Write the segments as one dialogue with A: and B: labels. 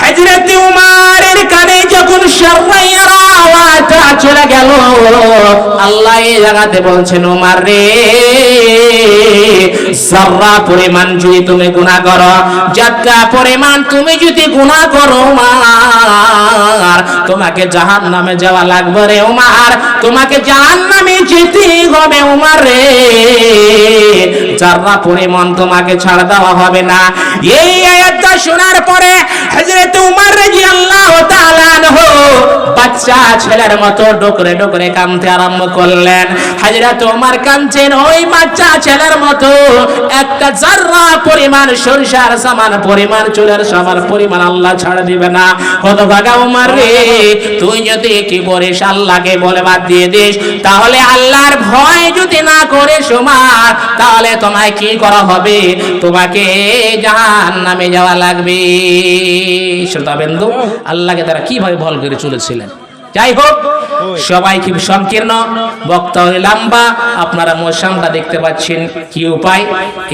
A: হযরত উমারের কানে যখন শারআইরা আওয়াজটা চলে গেল, আল্লাহ এই জায়গাতে বলছেন, উমার রে, সাররা পরিমাণ যদি তুমি গুনাহ করো যাত্রা পরিমাণ তুমি যদি গুনাহ করো, উমার, তোমাকে জাহান্নামে যাওয়া লাগবে রে, উমার, তোমাকে জাহান্নামে যেতে হবে, উমার রে। যারা পরিমাণ তোমাকে ছাড় দেওয়া হবে না। এই আয়াতটা শোনার পরে বাচ্চা ছেলের মতো ডোকরে ডোকরে কাঁদতে আরম্ভ করলেন। হযরত উমর কাঁদছেন, ওই বাচ্চা ছেলের মতো, একটা জাররা পরিমাণ সরিষার সামান, পরিমাণ চুলের সামান, পরিমাণ আল্লাহ ছাড় দিবে না। হতভাগা উমর রে, তুই যদি কি করিস আল্লাহকে বলে বাদ দিয়ে দিস, তাহলে আল্লাহর ভয় যদি না করে সমার, তাহলে তোমায় কি করা হবে? তোমাকে জাহান নামে যাওয়া লাগবে। শ্রোতাবেন্দু, আল্লাহকে তারা কীভাবে ভল করে চলেছিলেন? যাই হোক সবাই কি সংকীর্ণ বক্তা লাম্বা আপনারা মশামটা দেখতে পাচ্ছেন কি উপায়।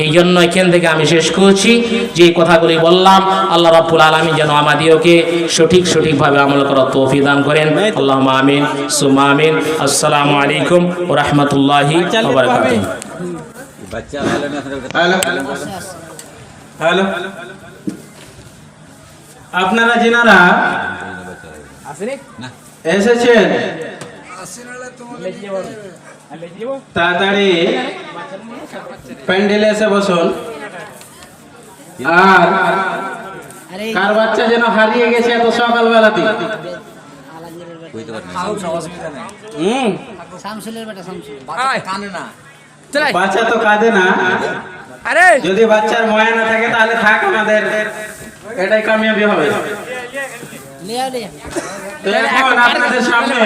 A: এই জন্য এখান থেকে আমি শেষ করছি। যে কথাগুলি বললাম আল্লাহ রাব্বুল আলামিন যেন আমাদিওকে সঠিক সঠিকভাবে আমল করার তৌফিক দান করেন। আল্লাহ আমিন সুমা আমিন। আসসালামু আলাইকুম ওয়া রাহমাতুল্লাহি ওয়া বারাকাতুহু।
B: আপনারা যেনারা আসেনি? না। এসেছেন? তাড়াতাড়ি। প্যান্ডেলে এসে বসুন। আর কার বাচ্চা যেন হারিয়ে গেছে এত সকালবেলাতে বাচ্চা তো কাঁদে না। যদি বাচ্চার ময়া না থাকে তাহলে থাক আমাদের। এটাই কামিয়াবি হবে। আপনাদের সামনে